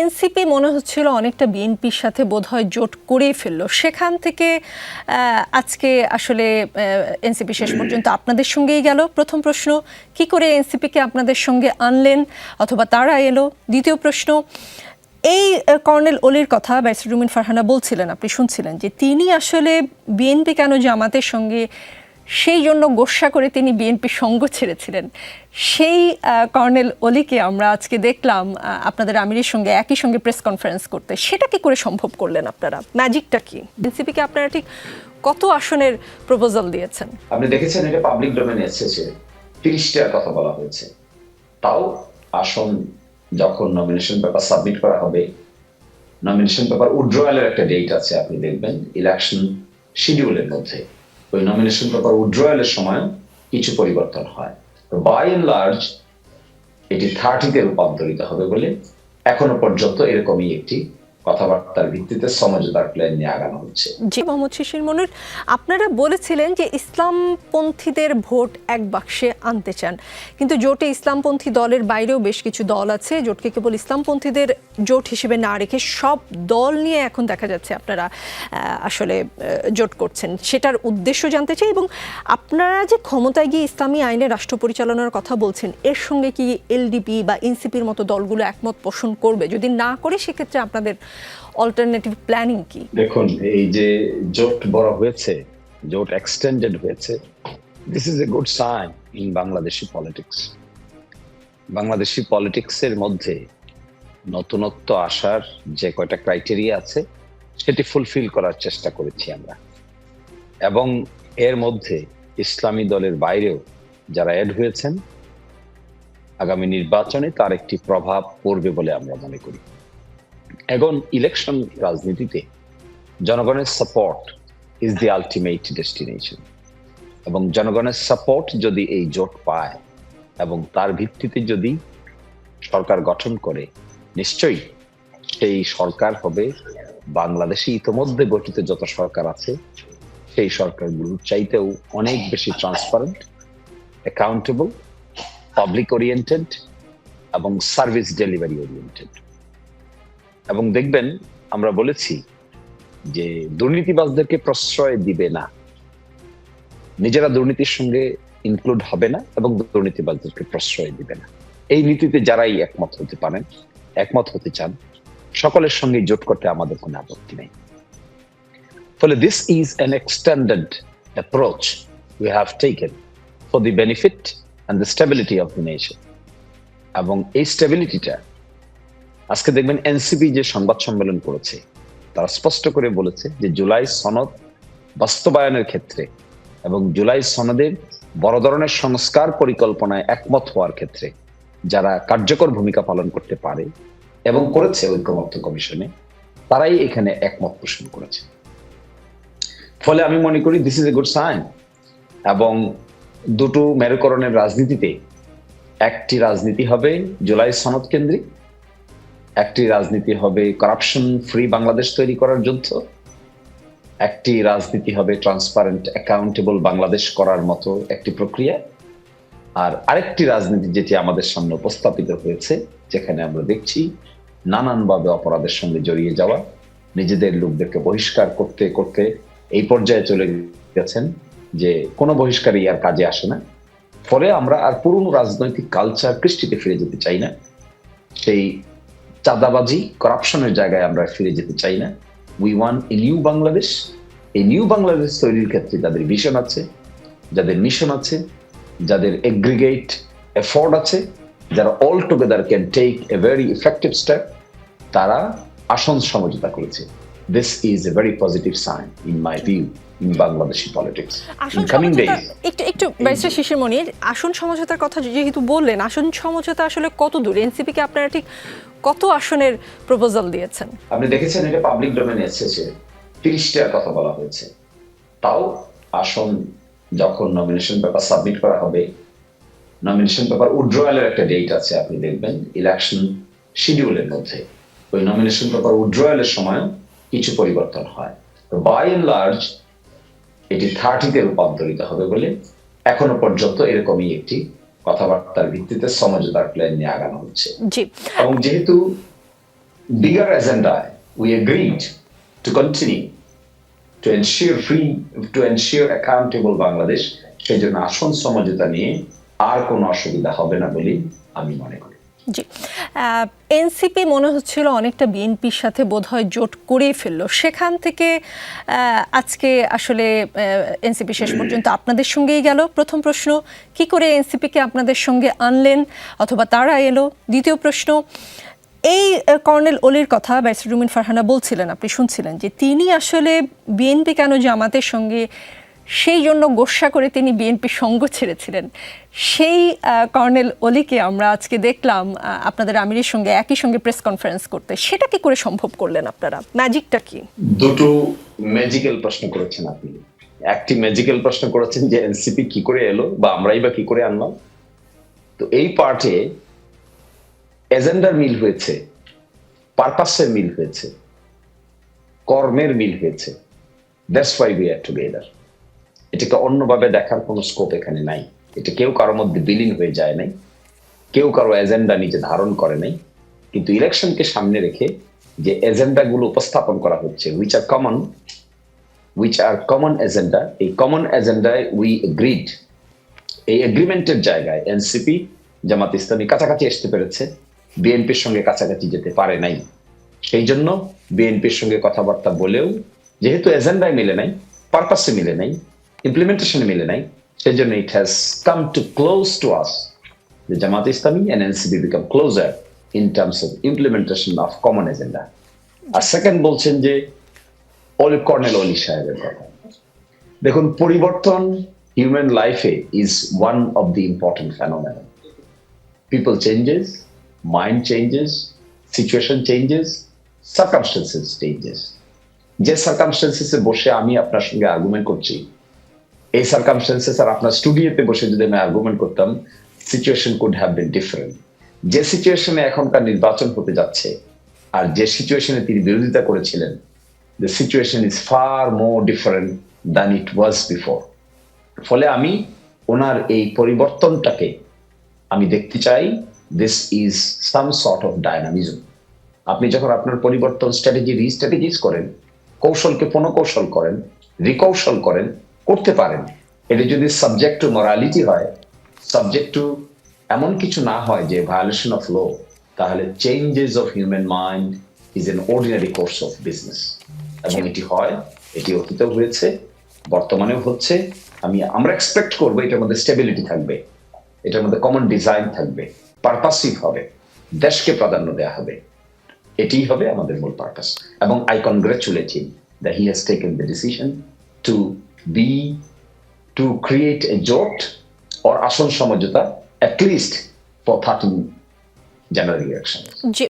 NCP মনে হচ্ছিল অনেকটা বিএনপির সাথে বোধহয় জোট করেই ফেলল। সেখান থেকে আজকে আসলে এনসিপি শেষ পর্যন্ত আপনাদের সঙ্গেই গেল। প্রথম প্রশ্ন, কি করে এনসিপিকে আপনাদের সঙ্গে আনলেন অথবা তারা এলো? দ্বিতীয় প্রশ্ন, এই কর্নেল অলির কথা ব্যারিস্টার রুমিন ফারহানা বলছিলেন, আপনি শুনছিলেন যে তিনি আসলে বিএনপি কেন জামাতের সঙ্গে সেই জন্য গোসা করে তিনি বিএনপির সঙ্গ ছেড়েছিলেন। সেই কর্নেল অলিকে আমরা আজকে দেখলাম আপনাদের আমিরের সঙ্গে একই সঙ্গে প্রেস কনফারেন্স করতে। সেটা কি করে সম্ভব করলেন আপনারা? ম্যাজিকটা কি? এনসিপিকে আপনারা ঠিক কত আসনের প্রপোজাল দিয়েছেন? আপনি দেখেছেন এটা পাবলিক ডোমেনে এসেছে তিরিশটার কথা বলা হয়েছে। তাও আসন যখন নমিনেশন পেপার সাবমিট করা হবে নমিনেশন পেপার উইথড্রয়ালের একটা ডেট আছে, আপনি দেখবেন ইলেকশন শিডিউলের মধ্যে। ওই নমিনেশন পেপার উইড্রয়ালের সময় কিছু পরিবর্তন হয়। বাই এন্ড লার্জ এটি থার্টিতে রূপান্তরিত হবে বলে এখনও পর্যন্ত এরকমই একটি কথাবার্তার ভিত্তিতে সমঝোতার প্ল্যান নিয়ে আগানো হচ্ছে। জি, মোহাম্মদ শিশির মনির, আপনারা বলেছিলেন যে ইসলামপন্থীদের ভোট এক বাক্সে আনতে চান। কিন্তু জোটে ইসলামপন্থী দলের বাইরেও বেশ কিছু দল আছে। জোটকে কেবল ইসলামপন্থীদের জোট হিসেবে না রেখে সব দল নিয়ে এখন দেখা যাচ্ছে আপনারা আসলে জোট করছেন। সেটার উদ্দেশ্য জানতে চাই এবং আপনারা যে ক্ষমতায় গিয়ে ইসলামী আইনে রাষ্ট্র পরিচালনার কথা বলছেন, এর সঙ্গে কি এলডিপি বা এনসিপির মতো দলগুলো একমত পোষণ করবে? যদি না করে, সেক্ষেত্রে আপনাদের অল্টারনেটিভ প্ল্যানিং কি? দেখুন, এই যে জোট বড় হয়েছে, জোট এক্সটেন্ডেড হয়েছে this is a good sign in Bangladeshi politics Bangladeshi পলিটিক্সের মধ্যে নতুনত্ব আসার যে কয়টা ক্রাইটেরিয়া আছে, সেটি ফুলফিল করার চেষ্টা করেছি আমরা। এবং এর মধ্যে ইসলামী দলের বাইরেও যারা অ্যাড হয়েছেন, আগামী নির্বাচনে তার একটি প্রভাব পড়বে বলে আমরা মনে করি। এখন ইলেকশন রাজনীতিতে জনগণের support is the ultimate destination এবং জনগণের সাপোর্ট যদি এই জোট পায় এবং তার ভিত্তিতে যদি সরকার গঠন করে, নিশ্চয়ই সেই সরকার হবে বাংলাদেশে ইতোমধ্যে গঠিত যত সরকার আছে, সেই সরকারগুলোর চাইতেও অনেক বেশি ট্রান্সপারেন্ট অ্যাকাউন্টেবল পাবলিক ওরিয়েন্টেড এবং সার্ভিস ডেলিভারি ওরিয়েন্টেড এবং দেখবেন আমরা বলেছি যে দুর্নীতিবাজদেরকে প্রশ্রয় দিবে না। নিজেরা দুর্নীতির সঙ্গে ইনক্লুড হবে না এবং দুর্নীতিবাজদেরকে প্রশ্রয় দিবে না। এই নীতিতে যারাই একমত হতে পারেন, একমত হতে চান, সকলের সঙ্গে জোট করতে আমাদের কোনো আপত্তি নেই। ফলে this is an extended approach we have taken for the benefit and the stability of the nation এবং এই স্টেবিলিটিটা আজকে দেখবেন এনসিপি যে সংবাদ সম্মেলন করেছে, তারা স্পষ্ট করে বলেছে যে জুলাই সনদ বাস্তবায়নের ক্ষেত্রে এবং জুলাই সনদের বড় ধরনের সংস্কার পরিকল্পনায় একমত হওয়ার ক্ষেত্রে যারা কার্যকর ভূমিকা পালন করতে পারে এবং করেছে ঐক্যমত্য কমিশনে, তারাই এখানে একমত পোষণ করেছে। ফলে আমি মনে করি this is a good sign এবং দুটো মেরুকরণের রাজনীতিতে একটি রাজনীতি হবে জুলাই সনদ কেন্দ্রিক একটি রাজনীতি হবে করাপশন ফ্রি বাংলাদেশ তৈরি করার যুদ্ধ। একটি রাজনীতি হবে ট্রান্সপারেন্ট অ্যাকাউন্টেবল বাংলাদেশ করার মতো একটি প্রক্রিয়া। আর আরেকটি রাজনীতি যেটি আমাদের সামনে উপস্থাপিত হয়েছে, যেখানে আমরা দেখছি নানানভাবে অপরাধের সঙ্গে জড়িয়ে যাওয়া, নিজেদের লোকদেরকে বহিষ্কার করতে করতে এই পর্যায়ে চলে গেছেন যে কোনো বহিষ্কারই আর কাজে আসে না। ফলে আমরা আর পুরনো রাজনৈতিক কালচার কৃষ্টিতে ফিরে যেতে চাই না। সেই চাঁদাবাজি করাপশনের জায়গায় আমরা ফিরে যেতে চাই না। We want a new Bangladesh এই নিউ বাংলাদেশ তৈরির ক্ষেত্রে যাদের ভিশন আছে, যাদের মিশন আছে, যাদের এগ্রিগেট এফোর্ড আছে, যারা all together can take a very effective step তারা আসন সমঝোতা করেছে। This is a very positive sign in my view Bangladeshi politics coming days একটু একটু ব্যারিস্টার শিশির মনির আসন সমঝোতার কথা যেহেতু বললেন আসন সমঝোতা আসলে কত দূর? এনসিপি কে আপনারা ঠিক কত আসনের প্রপোজাল দিয়েছেন? আপনি দেখেছেন এটা পাবলিক ডোমেনে এসেছে তিরিশটার কথা বলা হয়েছে। তাও আসন যখন নমিনেশন পেপার সাবমিট করা হবে নমিনেশন পেপার উইথড্রয়ালের একটা ডেট আছে আপনি দেখবেন ইলেকশন শিডিউলের মধ্যে। ওই নমিনেশন পেপার উইথড্রয়ালের সময় কিছু পরিবর্তন হয়। বাই এন্ড লার্জ এটি থার্টিতে রূপান্তরিত হবে বলে এখনও পর্যন্ত এরকমই একটি কথাবার্তার ভিত্তিতে সমঝোতার প্ল্যান নিয়ে আগানো হচ্ছে। এবং যেহেতু bigger agenda, we agreed to continue to ensure free, to ensure accountable Bangladesh সেই জন্য আসন সমঝোতা নিয়ে আর কোনো অসুবিধা হবে না বলেই আমি মনে করি। জি। এনসিপি মনে হচ্ছিল অনেকটা বিএনপির সাথে বোধহয় জোট করেই ফেলল। সেখান থেকে আজকে আসলে এনসিপি শেষ পর্যন্ত আপনাদের সঙ্গেই গেল। প্রথম প্রশ্ন, কি করে এনসিপিকে আপনাদের সঙ্গে আনলেন অথবা তারা এলো? দ্বিতীয় প্রশ্ন, এই কর্নেল অলির কথা ব্যারিস্টার রুমিন ফারহানা বলছিলেন, আপনি শুনছিলেন যে তিনি আসলে বিএনপি কেন জামাতের সঙ্গে সেই জন্য গোসা করে তিনি বিএনপির সঙ্গ ছেড়েছিলেন। সেই কর্নেল অলিকে আমরা আজকে দেখলাম আপনাদের আমিরের সঙ্গে একই সঙ্গে প্রেস কনফারেন্স করতে। সেটা কি করে সম্ভব করলেন আপনারা? ম্যাজিকটা কি? দুটো ম্যাজিক্যাল প্রশ্ন করেছেন আপনি। একটি ম্যাজিক্যাল প্রশ্ন করেছেন যে এনসিপি কি করে এলো বা আমরাই বা কি করে আনলাম। তো এই পার্টে এজেন্ডার মিল হয়েছে, পারপাসের মিল হয়েছে, কর্মের মিল হয়েছে। That's why we are together এটাকে অন্যভাবে দেখার কোনো স্কোপ এখানে নাই। এটা কেউ কারোর মধ্যে বিলীন হয়ে যায় নাই, কেউ কারও এজেন্ডা নিজে ধারণ করে নাই। কিন্তু ইলেকশনকে সামনে রেখে যে এজেন্ডাগুলো উপস্থাপন করা হচ্ছে which are common which are common agenda এই কমন এজেন্ডায় উই এগ্রিড এই এগ্রিমেন্টের জায়গায় এনসিপি জামাত ইসলামী কাছাকাছি আসতে পেরেছে বিএনপির সঙ্গে কাছাকাছি যেতে পারে নাই। সেই জন্য বিএনপির সঙ্গে কথাবার্তা বলেও, যেহেতু এজেন্ডায় মিলে নাই পারপাসে মিলে নাই ইমপ্লিমেন্টেশনে মিলে নাই। সেই জন্য it has come to close to us the Jamaat Islami and NCP become closer in terms of implementation of common agenda. আর সেকেন্ড বলছেন যে অলি কর্নেল অলি সাহেবের কথা। দেখুন, পরিবর্তন হিউম্যান লাইফে is one of the important phenomena people changes mind changes situation changes circumstances changes যে সার্কামস্টেন্সেসে বসে আমি আপনার সঙ্গে আর্গুমেন্ট করছি এই সার্কামস্টেন্সেস আর আপনার স্টুডিওতে বসে যদি আমি আর্গুমেন্ট করতাম situation could have been different যে সিচুয়েশনে এখনকার নির্বাচন হতে যাচ্ছে আর যে সিচুয়েশনে তিনি বিরোধিতা করেছিলেন the situation is far more different than it was before ফলে আমি ওনার এই পরিবর্তনটাকে আমি দেখতে চাই this is some sort of dynamism আপনি যখন আপনার পরিবর্তন স্ট্র্যাটেজি রিস্ট্র্যাটেজিস করেন, কৌশলকে পুনঃকৌশল করেন রিকৌশল করেন করতে পারেন। এটা যদি সাবজেক্ট টু মরালিটি হয় সাবজেক্ট টু এমন কিছু না হয় যে ভায়োলেশন অফ ল তাহলে changes of human mind is an ordinary course of business এবং এটি হয় এটি অতীতেও হয়েছে বর্তমানেও হচ্ছে। আমি আমরা এক্সপেক্ট করব এটার মধ্যে স্টেবিলিটি থাকবে এটার মধ্যে কমন ডিজাইন থাকবে পারপাসিভ হবে দেশকে প্রাধান্য দেওয়া হবে। এটিই হবে আমাদের মূল পারপাস এবং I congratulate him that he has taken the decision to be to create a জোট or আসন সমঝোতা, at least for 13 January election যে